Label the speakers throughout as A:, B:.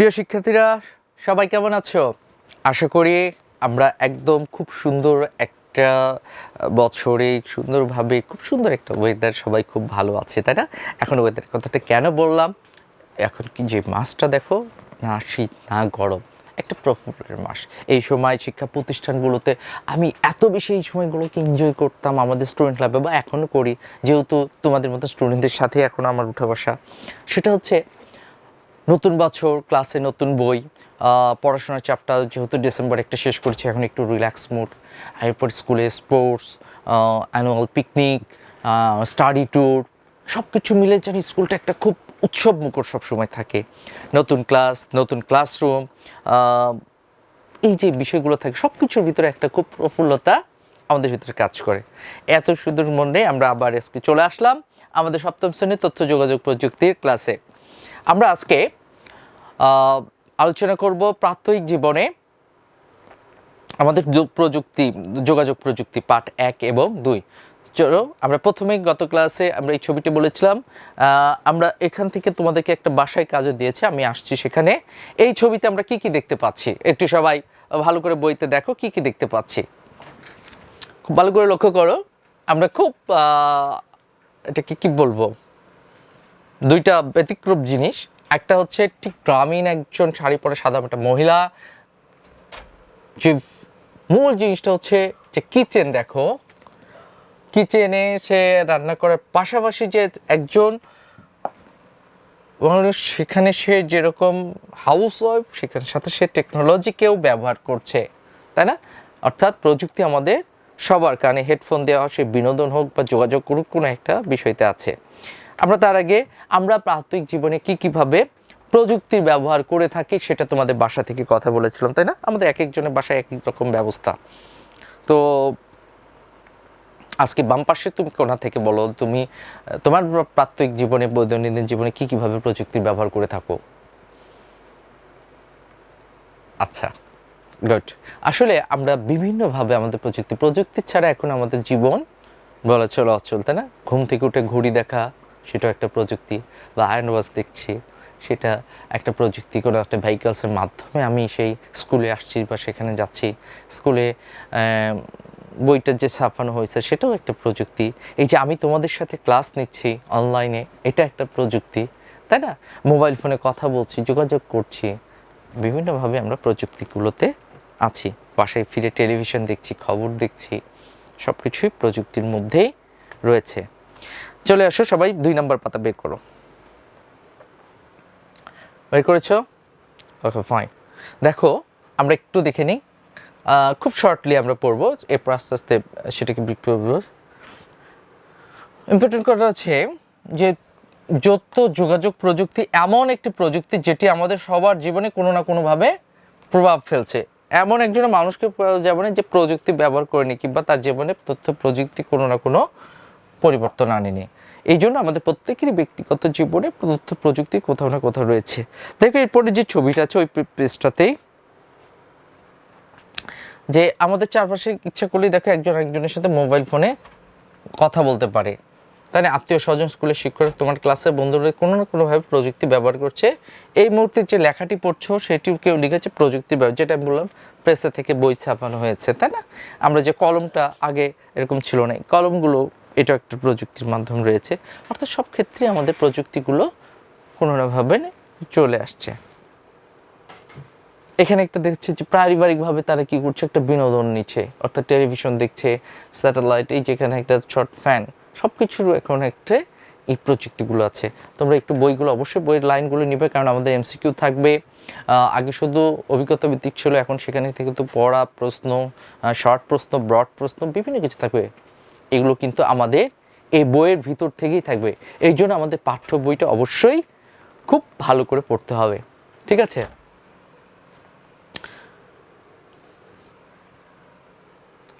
A: প্রিয় শিক্ষার্থীরা, সবাই কেমন আছো? আশা করি আমরা একদম খুব সুন্দর একটা বছরে, সুন্দরভাবে, খুব সুন্দর একটা ওয়েদার সবাই খুব ভালো আছে, তাই না? এখন ওয়েদার কথাটা কেন বললাম? এখন কি যে মাসটা দেখো, না শীত, না গরম, একটা প্রফুল্লের মাস। এই সময় শিক্ষা প্রতিষ্ঠানগুলোতে আমি এত বেশি এই সময়গুলোকে এনজয় করতাম, আমাদের স্টুডেন্ট লাইফে বা এখনও করি, যেহেতু তোমাদের মতো স্টুডেন্টদের সাথে এখন আমার উঠা বসা। সেটা হচ্ছে নতুন বছর ক্লাসে নতুন বই পড়াশোনার চাপটা যেহেতু ডিসেম্বর একটা শেষ করছি, এখন একটু রিল্যাক্স মুড এরপর স্কুলে sports annual picnic study tour সব কিছু মিলে জানি স্কুলটা একটা খুব উৎসব মুখর সবসময় থাকে। নতুন ক্লাস নতুন ক্লাসরুম এই যে বিষয়গুলো থাকে সব কিছুর ভিতরে একটা খুব প্রফুল্লতা আমাদের ভিতরে কাজ করে। এত সুন্দর মনে আমরা আবার আজকে চলে আসলাম। আমাদের সপ্তম শ্রেণির তথ্য যোগাযোগ প্রযুক্তির ক্লাসে আমরা আজকে আলোচনা করব প্রাত্যহিক জীবনে আমাদের প্রযুক্তি, যোগাযোগ প্রযুক্তি পাঠ এক এবং দুই। চলো, আমরা প্রথমে গত ক্লাসে আমরা এই ছবিটি বলেছিলাম আমরা এখান থেকে তোমাদেরকে একটা বাসায় কাজও দিয়েছে, আমি আসছি সেখানে। এই ছবিতে আমরা কি কি দেখতে পাচ্ছি? একটু সবাই ভালো করে বইতে দেখো, কি কি দেখতে পাচ্ছি? খুব ভালো করে লক্ষ্য করো। আমরা খুব এটাকে কি বলব? দুইটা ব্যতিক্রম জিনিস। একটা হচ্ছে ঠিক গ্রামীণ একজন শাড়ি পরে সাদা একটা মহিলা। যে মূল জিনিসটা হচ্ছে যে কিচেন দেখো কিচেনে সে রান্না করার পাশাপাশি যে একজন সেখানে সে যেরকম হাউস ওয়াইফ সেখানে সাথে সে টেকনোলজিকেও ব্যবহার করছে, তাই না? অর্থাৎ প্রযুক্তি আমাদের সবার কানে হেডফোন দেওয়া, সে বিনোদন হোক বা যোগাযোগ করুক, কোনো একটা বিষয়তে আছে। আমরা তার আগে আমরা প্রাত্যহিক জীবনে কি কীভাবে প্রযুক্তির ব্যবহার করে থাকি সেটা তোমাদের বাসা থেকে কথা বলেছিলাম, তাই না? আমাদের এক একজনের বাসায় এক এক রকম ব্যবস্থা। তো আজকে বাম পাশে তুমি কোনা থেকে বলো, তুমি, তোমার প্রাত্যহিক জীবনে, দৈনন্দিন জীবনে কি কীভাবে প্রযুক্তির ব্যবহার করে থাকো? আচ্ছা গুড। আসলে আমরা বিভিন্নভাবে আমাদের প্রযুক্তি প্রযুক্তি ছাড়া এখন আমাদের জীবন বলা চলো অচল, তাই না? ঘুম থেকে উঠে ঘড়ি দেখা সেটাও একটা প্রযুক্তি বা আয়ন ওয়াচ দেখছি, সেটা একটা প্রযুক্তি, কোনো একটা ভেহিকলসের মাধ্যমে আমি সেই স্কুলে আসছি বা সেখানে যাচ্ছি। স্কুলে বইটা যে ছাপানো হয়েছে সেটাও একটা প্রযুক্তি। এই যে আমি তোমাদের সাথে ক্লাস নিচ্ছি অনলাইনে এটা একটা প্রযুক্তি, তাই না? মোবাইল ফোনে কথা বলছি, যোগাযোগ করছি, বিভিন্নভাবে আমরা প্রযুক্তিগুলোতে আছি। বাসায় ফিরে টেলিভিশন দেখছি, খবর দেখছি সব কিছুই প্রযুক্তির মধ্যেই রয়েছে। চলে আসো, সবাই দুই নম্বর পাতা বের করো। বের করেছ? ওকে ফাইন দেখো, আমরা একটু দেখে নিই। খুব শর্টলি আমরা পড়ব, এরপর আস্তে আস্তে সেটাকে ইম্পর্টেন্ট কথা হচ্ছে যে, যত যোগাযোগ প্রযুক্তি, এমন একটি প্রযুক্তি যেটি আমাদের সবার জীবনে কোনো না কোনোভাবে প্রভাব ফেলছে। এমন একজন মানুষকে জীবনে যে প্রযুক্তি ব্যবহার করেনি, কিংবা তার জীবনে তথ্য প্রযুক্তি কোনো না কোনো পরিবর্তন আনেনি। এই জন্য আমাদের প্রত্যেকেরই ব্যক্তিগত জীবনে তথ্য প্রযুক্তি কোথাও না কোথাও রয়েছে। দেখো, এরপরে যে ছবিটা আছে, ওই পেজটাতেই যে আমাদের চারপাশে ইচ্ছা করলেই দেখো, একজন একজনের সাথে মোবাইল ফোনে কথা বলতে পারে। তাই না আত্মীয় স্বজন, স্কুলের শিক্ষক, তোমার ক্লাসের বন্ধুরা কোনো না কোনোভাবে প্রযুক্তি ব্যবহার করছে। এই মুহূর্তে যে লেখাটি পড়ছো, সেটিও কেউ লিখেছে প্রযুক্তি ব্যবহার, যেটা আমি বললাম প্রেসে থেকে বই ছাপানো হয়েছে, তাই না? আমরা যে কলমটা আগে এরকম ছিল না। কলমগুলো এটা একটা প্রযুক্তির মাধ্যম রয়েছে। অর্থাৎ সব ক্ষেত্রে আমাদের প্রযুক্তিগুলো কোনো নাভাবে চলে আসছে। এখানে একটা দেখছে যে পারিবারিকভাবে তারা কি করছে? একটা বিনোদন নিচ্ছে। অর্থাৎ টেলিভিশন দেখছে, স্যাটেলাইট, এই যেখানে একটা শর্ট ফ্যান সব কিছুর এখন একটা এই প্রযুক্তিগুলো আছে। তোমরা একটু বইগুলো অবশ্যই বইয়ের লাইনগুলো নিবে, কারণ আমাদের এমসিকিউ থাকবে। আগে শুধু অভিজ্ঞতা ভিত্তিক ছিল, এখন সেখানে থেকে তো পড়া, প্রশ্ন শর্ট প্রশ্ন ব্রড প্রশ্ন, বিভিন্ন কিছু থাকবে। এগুলো কিন্তু আমাদের এই বইয়ের ভিতর থেকেই থাকবে। এই জন্য আমাদের পাঠ্য বইটা অবশ্যই খুব ভালো করে পড়তে হবে। ঠিক আছে?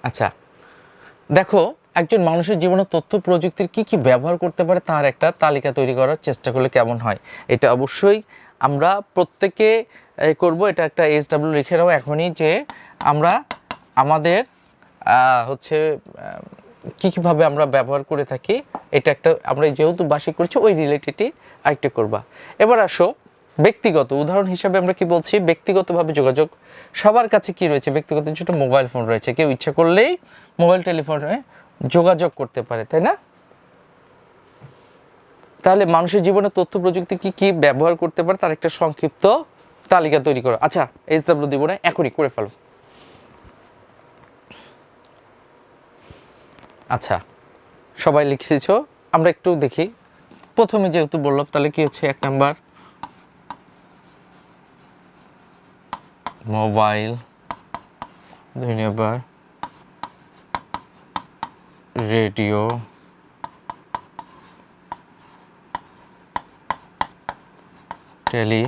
A: আচ্ছা দেখো, একজন মানুষের জীবনে তথ্য প্রযুক্তির কি কি ব্যবহার করতে পারে তার একটা তালিকা তৈরি করার চেষ্টা করলে কেমন হয়? এটা অবশ্যই আমরা প্রত্যেকে করব। এটা একটা এস ডাব্লিউ লিখে নেব এখনই যে আমরা আমাদের হচ্ছে কি কীভাবে আমরা ব্যবহার করে থাকি, এটা একটা আমরা যেহেতু বাসি করছি, ওই রিলেটেডই আরেকটা করবা। এবার আসো, ব্যক্তিগত উদাহরণ হিসাবে আমরা কি বলছি? ব্যক্তিগতভাবে যোগাযোগ। সবার কাছে কি রয়েছে? ব্যক্তিগত ছোট মোবাইল ফোন রয়েছে। কেউ ইচ্ছা করলেই মোবাইল টেলিফোনে যোগাযোগ করতে পারে, তাই না? তাহলে মানুষের জীবনে তথ্য প্রযুক্তি কি কি ব্যবহার করতে পারে, তার একটা সংক্ষিপ্ত তালিকা তৈরি করো। আচ্ছা এইচ ডাব্লিউ দিব না, এখনই করে ফেলো। আচ্ছা সবাই লিখেছ। আমরা একটু দেখি। প্রথমে যেহেতু বললাম, তাহলে কি হচ্ছে? এক নাম্বার। মোবাইল। দুই নাম্বার। রেডিও। Tele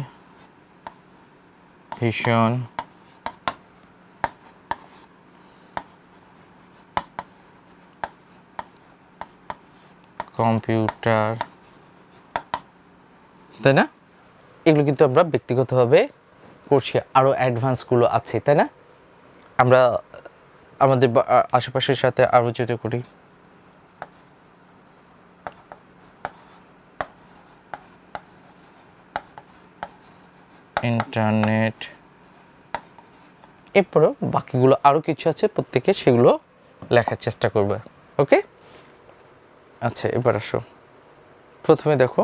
A: computer. তাই না? এগুলো কিন্তু আমরা ব্যক্তিগতভাবে করছি আরও অ্যাডভান্সগুলো আছে তাই না? আমরা আমাদের আশেপাশের সাথে আরও যেটা করি। ইন্টারনেট। এরপরেও বাকিগুলো আরও কিছু আছে প্রত্যেকে সেগুলো লেখার চেষ্টা করবে ওকে? আচ্ছা এবার আসো। প্রথমে দেখো,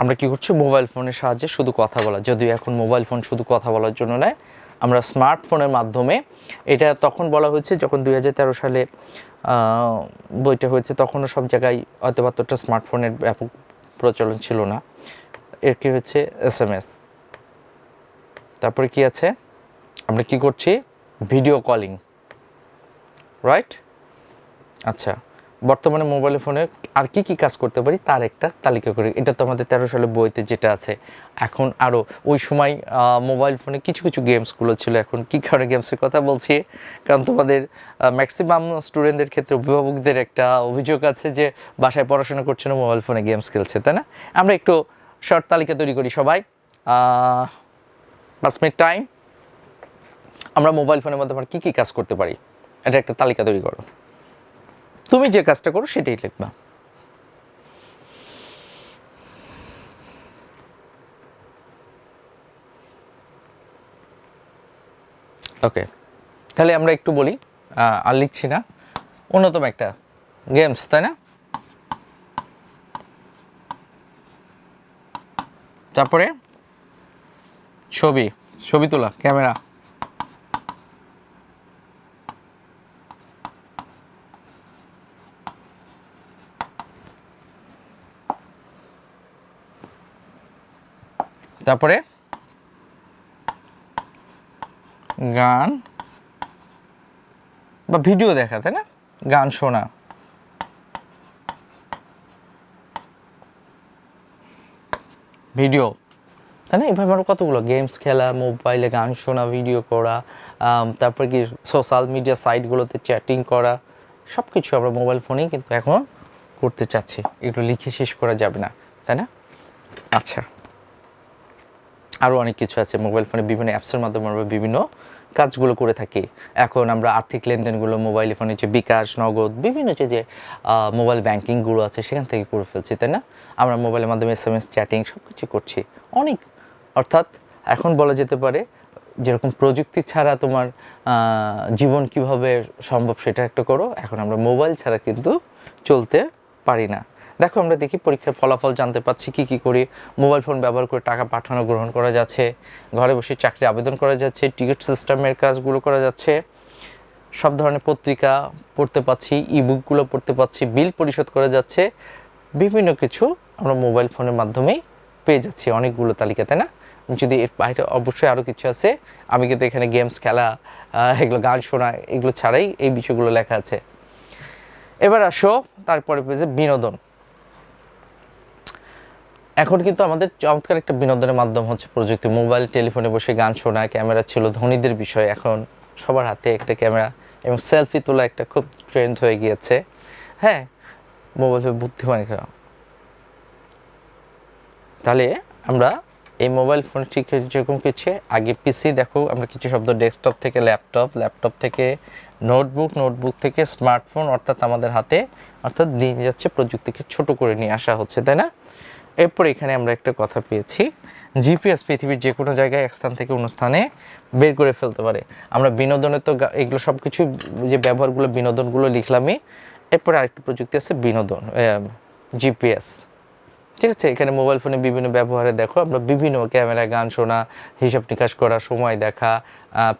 A: আমরা কি করছি? মোবাইল ফোনের সাহায্যে শুধু কথা বলা। যদিও এখন মোবাইল ফোন শুধু কথা বলার জন্য নয়, আমরা স্মার্টফোনের মাধ্যমে, এটা তখন বলা হয়েছে যখন দুই সালে বইটা হয়েছে, তখনও সব জায়গায় হয়তো অতটা স্মার্টফোনের ব্যাপক প্রচলন ছিল না। এর কি হচ্ছে? এস এম এস তারপরে কি আছে? আমরা কি করছি? Video calling. রাইট? আচ্ছা। বর্তমানে মোবাইল ফোনে আর কি কি কাজ করতে পারি তার একটা তালিকা করি। এটা তো আমাদের তেরো সালে বইতে যেটা আছে। এখন আরও ওই সময় মোবাইল ফোনে কিছু কিছু গেমসগুলো ছিল। এখন কী কারণে গেমসের কথা বলছি? কারণ তোমাদের ম্যাক্সিমাম স্টুডেন্টদের ক্ষেত্রে অভিভাবকদের একটা অভিযোগ আছে যে বাসায় পড়াশোনা করছে না মোবাইল ফোনে গেমস খেলছে, তাই না? আমরা একটু শর্ট তালিকা তৈরি করি সবাই। পাঁচ মিনিট টাইম আমরা মোবাইল ফোনের মধ্যে আমরা কী কী কাজ করতে পারি? এটা একটা তালিকা তৈরি করো। তুমি যে কাজটা করো সেটাই লিখবা। ওকে তাহলে আমরা একটু বলি আর লিখছি না। অন্যতম একটা গেমস তাই না? তারপরে ছবি ছবি তোলা, ক্যামেরা। তারপরে গান বা ভিডিও দেখা, তাই না? গান, শোনা। ভিডিও। তাই না? এভাবে আমরা কতগুলো? গেমস খেলা, মোবাইলে গান শোনা, ভিডিও করা তারপরে কি সোশ্যাল মিডিয়া সাইটগুলোতে চ্যাটিং করা সব কিছু আমরা মোবাইল ফোনেই কিন্তু এখন করতে চাচ্ছি। এগুলো লিখে শেষ করা যাবে না, তাই না? আচ্ছা। আরও অনেক কিছু আছে মোবাইল ফোনে বিভিন্ন অ্যাপসের মাধ্যমে আমরা বিভিন্ন কাজগুলো করে থাকি। এখন আমরা আর্থিক লেনদেনগুলো মোবাইল ফোনে যে বিকাশ, নগদ, বিভিন্ন যে যে মোবাইল ব্যাঙ্কিংগুলো আছে সেখান থেকে করে ফেলছি, তাই না? আমরা মোবাইলের মাধ্যমে এস এম এস চ্যাটিং সব কিছু করছি। অনেক, অর্থাৎ এখন বলা যেতে পারে যেরকম প্রযুক্তি ছাড়া তোমার জীবন কীভাবে সম্ভব সেটা একটা করো, এখন আমরা মোবাইল ছাড়া কিন্তু চলতে পারি না। দেখো, আমরা দেখি পরীক্ষার ফলাফল জানতে পারছি কি কি করে। মোবাইল ফোন ব্যবহার করে টাকা পাঠানো, গ্রহণ করা যাচ্ছে। ঘরে বসে চাকরি আবেদন করা যাচ্ছে, টিকিট সিস্টেমের কাজগুলো করা যাচ্ছে। সব ধরনের পত্রিকা পড়তে পাচ্ছি ইবুকগুলো পড়তে পাচ্ছি, বিল পরিশোধ করা যাচ্ছে। বিভিন্ন কিছু আমরা মোবাইল ফোনের মাধ্যমেই পেয়ে যাচ্ছি, অনেকগুলো তালিকা, তাই না? যদি এর বাইরে অবশ্যই আরও কিছু আছে, আমি কিন্তু এখানে গেমস, খেলা এগুলো গান শোনা, এগুলো ছাড়াই এই বিষয়গুলো লেখা আছে। এবার আসো, তারপরে পেয়েছে বিনোদন। এখন কিন্তু আমাদের চমৎকার একটা বিনোদনের মাধ্যম হচ্ছে প্রযুক্তি। মোবাইল, টেলিফোনে বসে গান শোনা, ক্যামেরা ছিল ধনীদের বিষয়। এখন সবার হাতে একটা ক্যামেরা এবং সেলফি তোলা একটা খুব ট্রেন্ড হয়ে গিয়েছে। হ্যাঁ মোবাইল বুদ্ধিমান একটা তাহলে আমরা এই মোবাইল ফোন ঠিক যেরকম কিছু, আগে পিসি দেখো, আমরা কিছু শব্দ ডেস্কটপ থেকে ল্যাপটপ ল্যাপটপ থেকে নোটবুক নোটবুক থেকে স্মার্টফোন অর্থাৎ আমাদের হাতে, অর্থাৎ দিন যাচ্ছে প্রযুক্তিকে ছোট করে নিয়ে আসা হচ্ছে, তাই না? এরপর এখানে আমরা একটা কথা পেয়েছি। জিপিএস পৃথিবীর যে কোনো জায়গায় এক স্থান থেকে অন্য স্থানে বের করে ফেলতে পারে। আমরা বিনোদনের তো এগুলো সব কিছু যে ব্যবহারগুলো, বিনোদনগুলো লিখলামই। এরপরে আরেকটি প্রযুক্তি আছে বিনোদন জিপিএস। ঠিক আছে, এখানে মোবাইল ফোনে বিভিন্ন ব্যবহারে দেখো, আমরা বিভিন্ন ক্যামেরা, গান শোনা, হিসাব নিকাশ করা, সময় দেখা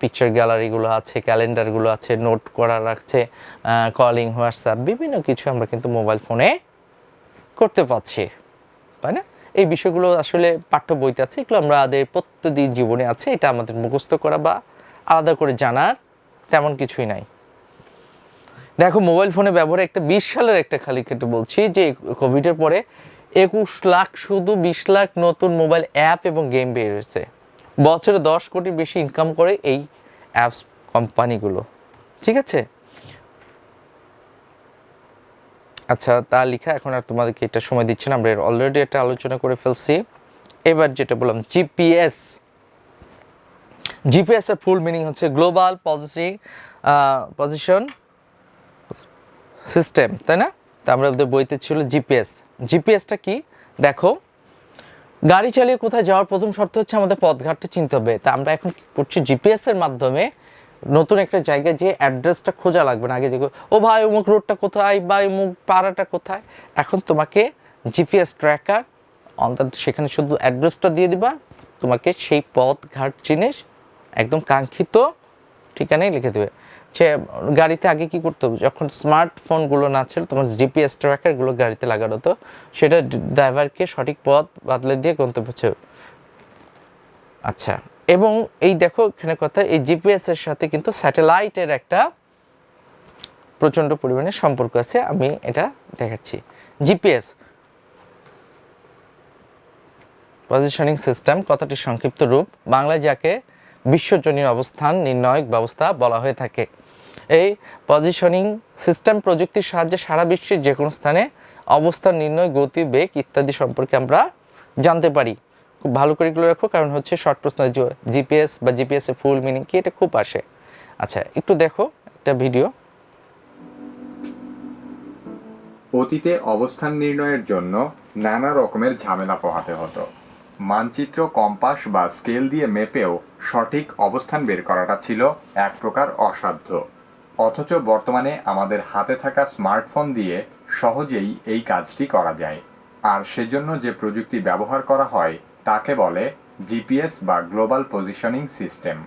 A: পিকচার গ্যালারিগুলো আছে ক্যালেন্ডারগুলো আছে নোট করা রাখছে কলিং হোয়াটসঅ্যাপ বিভিন্ন কিছু আমরা কিন্তু মোবাইল ফোনে করতে পারছি। তাই না? এই বিষয়গুলো আসলে পাঠ্য বইতে আছে, এগুলো আমাদের প্রত্যেকদিন জীবনে আছে, এটা আমাদের মুখস্থ করা বা আলাদা করে জানার তেমন কিছুই নাই। দেখো, মোবাইল ফোনে ব্যবহারে একটা বিশ সালের একটা খালি কেটে বলছি যে কোভিডের পরে একুশ লাখ, শুধু বিশ লাখ নতুন মোবাইল অ্যাপ এবং গেম বের হয়েছে। বছরে দশ কোটি বেশি ইনকাম করে এই অ্যাপস কোম্পানিগুলো। ঠিক আছে? আচ্ছা তা লেখা এখন আর তোমাদেরকে এটা সময় দিচ্ছি না, আমরা অলরেডি এটা আলোচনা করে ফেলছি। এবার যেটা বললাম জিপিএস জিপিএস এর ফুল মিনিং হচ্ছে গ্লোবাল পজিশন পজিশন সিস্টেম তাই না? তা আমরা বইতে ছিল জিপিএস জিপিএসটা কি? দেখো, গাড়ি চালিয়ে কোথায় যাওয়ার প্রথম শর্ত হচ্ছে আমাদের পথঘাটটা চিনতে হবে। তা আমরা এখন করছি? জিপিএস এর মাধ্যমে নতুন একটা জায়গায় যে অ্যাড্রেসটা খোঁজা লাগবে না। আগে দেখো ও ভাই, অমুক রোডটা কোথায়? বা অমুক পাড়াটা কোথায়? এখন তোমাকে জিপিএস ট্র্যাকার অন্তত সেখানে শুধু অ্যাড্রেসটা দিয়ে দিবা। তোমাকে সেই পথ ঘাট জিনিস একদম কাঙ্ক্ষিত ঠিকানায় লিখে দেবে। সে গাড়িতে আগে কি করতে হবে? যখন স্মার্টফোনগুলো না ছিল তোমার জিপিএস ট্র্যাকারগুলো গাড়িতে লাগানো হতো সেটা ড্রাইভারকে সঠিক পথ বাদলে দিয়ে গন্তব্য আচ্ছা এবং এই দেখো এখানে কথা, এই জিপিএস এর সাথে কিন্তু স্যাটেলাইটের একটা প্রচণ্ড পরিমাণে সম্পর্ক আছে, আমি এটা দেখাচ্ছি। জিপিএস পজিশনিং সিস্টেম কথাটি সংক্ষিপ্ত রূপ, বাংলায় যাকে বিশ্বজনীন অবস্থান নির্ণায়ক ব্যবস্থা বলা হয়ে থাকে। এই পজিশনিং সিস্টেম প্রযুক্তির সাহায্যে সারা বিশ্বের যে কোনো স্থানে অবস্থান নির্ণয় গতি বেগ ইত্যাদি সম্পর্কে আমরা জানতে পারি। খুব ভালো করে এগুলো রাখো, কারণ হচ্ছে শর্ট প্রশ্ন জিপিএস বা জিপিএস এর ফুল মিনিং কি, এটা খুব আসে। আচ্ছা একটু দেখো একটা ভিডিও
B: অতীতে অবস্থান নির্ণয়ের জন্য নানা রকমের ঝামেলা পোহাতে হতো। মানচিত্র কম্পাস বা স্কেল দিয়ে মেপেও সঠিক অবস্থান বের করাটা ছিল এক প্রকার অসাধ্য। অথচ বর্তমানে আমাদের হাতে থাকা স্মার্টফোন দিয়ে সহজেই এই কাজটি করা যায়। আর সেজন্য যে প্রযুক্তি ব্যবহার করা হয় তাকে বলে জিপিএস বা গ্লোবাল পজিশনিং সিস্টেম।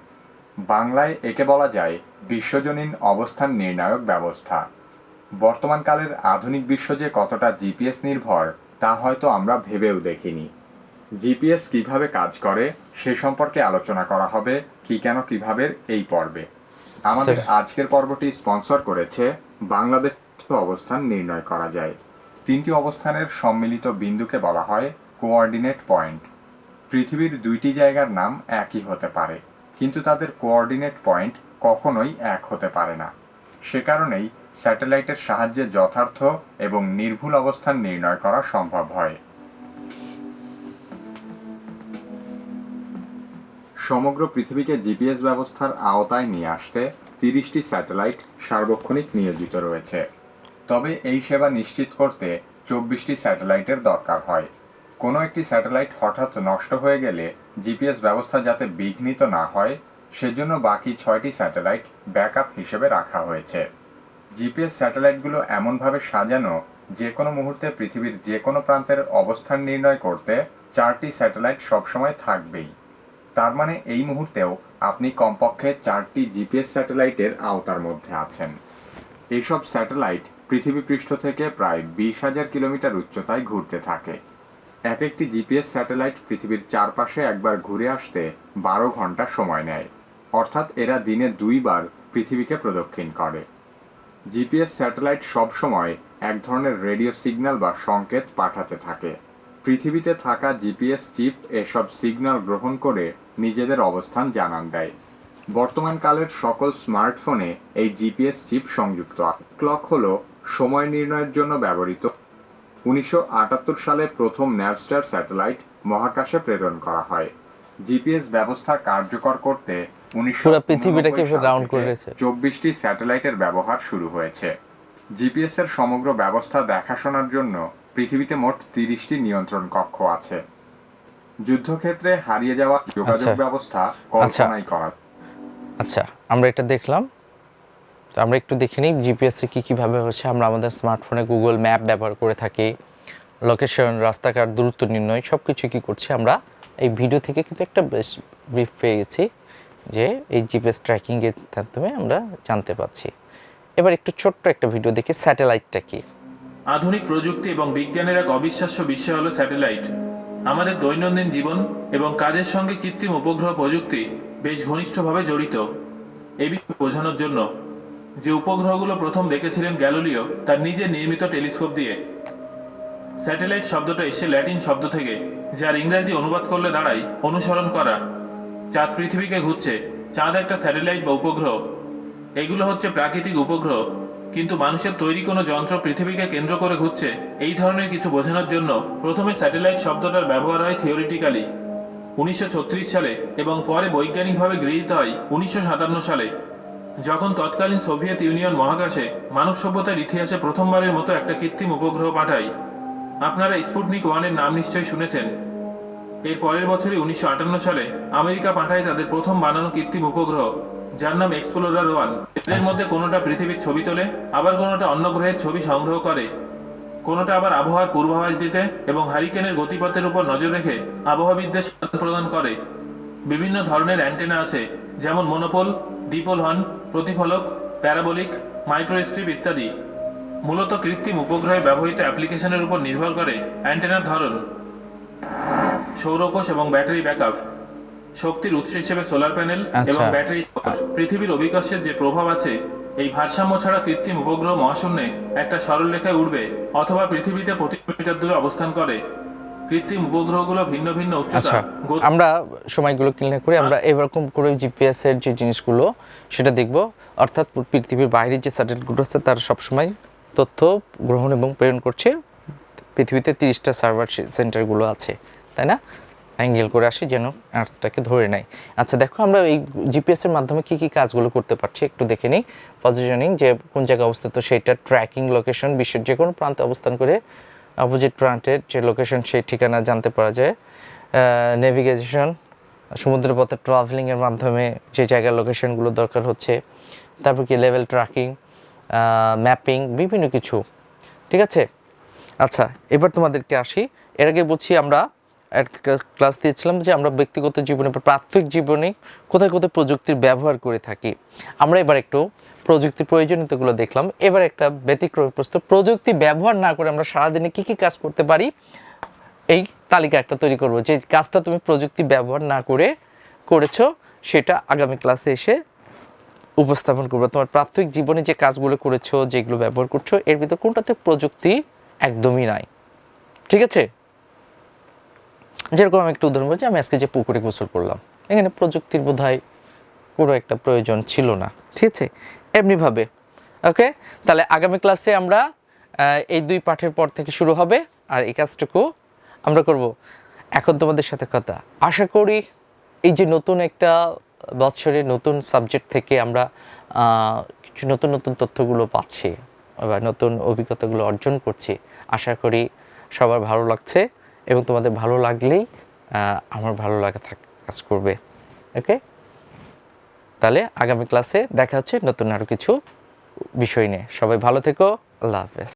B: বাংলায় একে বলা যায় বিশ্বজনীন অবস্থান নির্ণায়ক ব্যবস্থা। বর্তমানকালের আধুনিক বিশ্ব যে কতটা জিপিএস নির্ভর তা হয়তো আমরা ভেবেও দেখিনি। জিপিএস কীভাবে কাজ করে সে সম্পর্কে আলোচনা করা হবে কি কেন কীভাবে এই পর্বে। আমাদের আজকের পর্বটি স্পন্সর করেছে বাংলাদেশ অবস্থান নির্ণয় করা যায়। তিনটি অবস্থানের সম্মিলিত বিন্দুকে বলা হয় কোঅর্ডিনেট পয়েন্ট। পৃথিবীর দুইটি জায়গার নাম একই হতে পারে, কিন্তু তাদের কোঅর্ডিনেট পয়েন্ট কখনোই এক হতে পারে না। সে কারণেই স্যাটেলাইটের সাহায্যে যথার্থ এবং নির্ভুল অবস্থান নির্ণয় করা সম্ভব হয়। সমগ্র পৃথিবীকে জিপিএস ব্যবস্থার আওতায় নিয়ে আসতে তিরিশটি স্যাটেলাইট সার্বক্ষণিক নিয়োজিত রয়েছে। তবে এই সেবা নিশ্চিত করতে চব্বিশটি স্যাটেলাইটের দরকার হয়। কোনো একটি স্যাটেলাইট হঠাৎ নষ্ট হয়ে গেলে জিপিএস ব্যবস্থা যাতে বিঘ্নিত না হয়, সেজন্য বাকি ছয়টি স্যাটেলাইট ব্যাকআপ হিসেবে রাখা হয়েছে। জিপিএস স্যাটেলাইটগুলো এমনভাবে সাজানো, যে কোনো মুহূর্তে পৃথিবীর যে কোনো প্রান্তের অবস্থান নির্ণয় করতে চারটি স্যাটেলাইট সবসময় থাকবেই। তার মানে এই মুহূর্তেও আপনি কমপক্ষে চারটি জিপিএস স্যাটেলাইটের আওতার মধ্যে আছেন। এইসব স্যাটেলাইট পৃথিবী পৃষ্ঠ থেকে প্রায় বিশ হাজার কিলোমিটার উচ্চতায় ঘুরতে থাকে। এক একটি জিপিএস স্যাটেলাইট পৃথিবীর চারপাশে একবার ঘুরে আসতে বারো ঘণ্টা সময় নেয়। অর্থাৎ এরা দিনে দুইবার পৃথিবীকে প্রদক্ষিণ করে। জিপিএস স্যাটেলাইট সবসময় এক ধরনের রেডিও সিগন্যাল বা সংকেত পাঠাতে থাকে। পৃথিবীতে থাকা জিপিএস চিপ এসব সিগন্যাল গ্রহণ করে নিজেদের অবস্থান জানান দেয়। বর্তমান কালের সকল স্মার্টফোনে এই জিপিএস চিপ সংযুক্ত। ক্লক হলো সময় নির্ণয়ের জন্য ব্যবহৃত উনিশশো আটাত্তর সালে প্রথম ন্যাভস্টার স্যাটেলাইট মহাকাশে প্রেরণ করা হয়। জিপিএস ব্যবস্থা কার্যকর করতে উনিশশো
A: পৃথিবীটাকে
B: চব্বিশটি স্যাটেলাইটের ব্যবহার শুরু হয়েছে। জিপিএস এর সমগ্র ব্যবস্থা দেখাশোনার জন্য পৃথিবীতে মোট তিরিশটি নিয়ন্ত্রণ কক্ষ আছে। যুদ্ধক্ষেত্রে হারিয়ে যাওয়া যোগাযোগ
A: আচ্ছা।
B: ব্যবস্থা কল্পনাই করা
A: আচ্ছা আমরা এটা দেখলাম। তো আমরা একটু দেখে নিই জিপিএসে কী কীভাবে হচ্ছে আমরা আমাদের স্মার্টফোনে গুগল ম্যাপ ব্যবহার করে থাকি লোকেশন রাস্তাঘাট, দূরত্ব নির্ণয় সব কিছু কী করছি আমরা এই ভিডিও থেকে কিন্তু একটা বেশ ব্রিফ পেয়ে গেছি যে এই জিপিএস ট্র্যাকিংয়ের মাধ্যমে আমরা জানতে পাচ্ছি এবার একটু ছোট্ট একটা ভিডিও দেখি স্যাটেলাইটটা কি?
C: আধুনিক প্রযুক্তি এবং বিজ্ঞানের এক অবিশ্বাস্য বিষয় হলো স্যাটেলাইট আমাদের দৈনন্দিন জীবন এবং কাজের সঙ্গে কৃত্রিম উপগ্রহ প্রযুক্তি বেশ ঘনিষ্ঠভাবে জড়িত। এই বিষয়ে বোঝানোর জন্য যে উপগ্রহগুলো প্রথম দেখেছিলেন গ্যালোলিও তার নিজের নির্মিত টেলিস্কোপ দিয়ে। স্যাটেলাইট শব্দটা এসে ল্যাটিন শব্দ থেকে, যার ইংরেজি অনুবাদ করলে দাঁড়ায়, অনুসরণ করা। চাঁদ পৃথিবীকে ঘুরছে, চাঁদ একটা স্যাটেলাইট বা উপগ্রহ। এগুলো হচ্ছে প্রাকৃতিক উপগ্রহ, কিন্তু মানুষের তৈরি কোনো যন্ত্র পৃথিবীকে কেন্দ্র করে ঘুরছে, এই ধরনের কিছু বোঝানোর জন্য প্রথমে স্যাটেলাইট শব্দটার ব্যবহার হয় থিওরিটিক্যালি। উনিশশো ছত্রিশ সালে এবং পরে বৈজ্ঞানিকভাবে গৃহীত হয় উনিশশো সাতান্ন সালে। যখন তৎকালীন সোভিয়েত ইউনিয়ন মহাকাশে মানব সভ্যতার ইতিহাসে প্রথমবারের মতো একটা কৃত্রিম উপগ্রহ পাঠায় আপনারা স্পুটনিক ওয়ানের নাম নিশ্চয়ই শুনেছেন। এর পরের বছরই উনিশশো সালে আমেরিকা পাঠায় তাদের প্রথম বানানো কৃত্রিম উপগ্রহ যার নাম এক্সপ্লোরার ওয়ান এদের মধ্যে কোনোটা পৃথিবীর ছবি তোলে আবার কোনোটা অন্য গ্রহের ছবি সংগ্রহ করে। কোনোটা আবার আবহাওয়ার পূর্বাভাস দিতে এবং হারিকেনের গতিপথের উপর নজর রেখে আবহাওয়াবিদদের প্রদান করে। বিভিন্ন ধরনের অ্যান্টেনা আছে যেমন মনোপোল ডিপোল হর্ন প্রতিফলক প্যারাবোলিক মাইক্রোস্ট্রিপ ইত্যাদি। মূলত কৃত্রিম উপগ্রহে ব্যবহৃত অ্যাপ্লিকেশনের উপর নির্ভর করে অ্যান্টেনার ধরন। সৌরকোষ এবং ব্যাটারি ব্যাকআপ। শক্তির উৎস হিসেবে সোলার প্যানেল
A: আচ্ছা।
C: এবং ব্যাটারি পৃথিবীর অভিকর্ষের যে প্রভাব আছে এই ভারসাম্য ছাড়া কৃত্রিম উপগ্রহ মহাশূন্যে একটা সরল রেখায় উঠবে অথবা পৃথিবীতে প্রতি মিটার দূরে অবস্থান করে। কৃত্রিম উপগ্রহগুলো ভিন্ন ভিন্ন উচ্চতা।
A: আচ্ছা আমরা সময়গুলো ক্লিয়ার করে আমরা এরকম করে জিপিএস এর যে জিনিসগুলো সেটা দেখব। অর্থাৎ পৃথিবীর বাইরে যে স্যাটেলাইটগুলো আছে তার সবসময় তথ্য গ্রহণ এবং প্রেরণ করছে। পৃথিবীতে তিরিশটা সার্ভার সেন্টারগুলো আছে তাই না? অ্যাঙ্গেল করে আসি যেন আর্টসটাকে ধরে নেয়। আচ্ছা দেখো আমরা এই জিপিএস এর মাধ্যমে কি কি কাজগুলো করতে পারছি একটু দেখে নিই। পজিশনিং যে কোন জায়গায় অবস্থিত সেটা ট্র্যাকিং লোকেশন বিশ্বের যে কোনো প্রান্তে অবস্থান করে অপোজিট প্রান্তের যে লোকেশন সেই ঠিকানা জানতে পারা যায়। নেভিগেশন সমুদ্রপথে ট্রাভেলিংয়ের মাধ্যমে যে জায়গার লোকেশনগুলো দরকার হচ্ছে। তারপর কি লেভেল ট্র্যাকিং ম্যাপিং বিভিন্ন কিছু। ঠিক আছে? আচ্ছা এবার তোমাদেরকে আসি। এর আগে বলছি আমরা ক্লাস দিয়েছিলাম যে আমরা ব্যক্তিগত জীবনে বা প্রাথমিক জীবনে কোথায় কোথায় প্রযুক্তির ব্যবহার করে থাকি। আমরা এবার একটু প্রযুক্তির প্রয়োজনীয়তাগুলো দেখলাম। এবার একটা ব্যতিক্রম প্রস্তুত প্রযুক্তি ব্যবহার না করে আমরা সারাদিনে কী কী কাজ করতে পারি? এই তালিকা একটা তৈরি করব যে কাজটা তুমি প্রযুক্তি ব্যবহার না করে করেছ, সেটা আগামী ক্লাসে এসে উপস্থাপন করব। তোমার প্রাথমিক জীবনে যে কাজগুলো করেছ, যেগুলো ব্যবহার করছ, এর ভিতর কোনটাতে প্রযুক্তি একদমই নাই? ঠিক আছে? যেরকম আমি একটু উদাহরণ বলছি, আমি আজকে যে পুকুরে গোসল করলাম, এখানে প্রযুক্তির বোধহয় কোনো একটা প্রয়োজন ছিল না, ঠিক আছে? এমনিভাবে ওকে তাহলে আগামী ক্লাসে আমরা এই দুই পাঠের পর থেকে শুরু হবে, আর এই কাজটুকু আমরা করব। এখন তোমাদের সাথে কথা। আশা করি এই যে নতুন একটা বৎসরে নতুন সাবজেক্ট থেকে আমরা কিছু নতুন নতুন তথ্যগুলো পাচ্ছি বা নতুন অভিজ্ঞতাগুলো অর্জন করছি, আশা করি সবার ভালো লাগছে। এবং তোমাদের ভালো লাগলেই আমার ভালো লাগা থাক, কাজ করবে। ওকে? তাহলে আগামী ক্লাসে দেখা হচ্ছে নতুন আরও কিছু বিষয় নিয়ে। সবাই ভালো থেকো। আল্লাহ হাফেজ।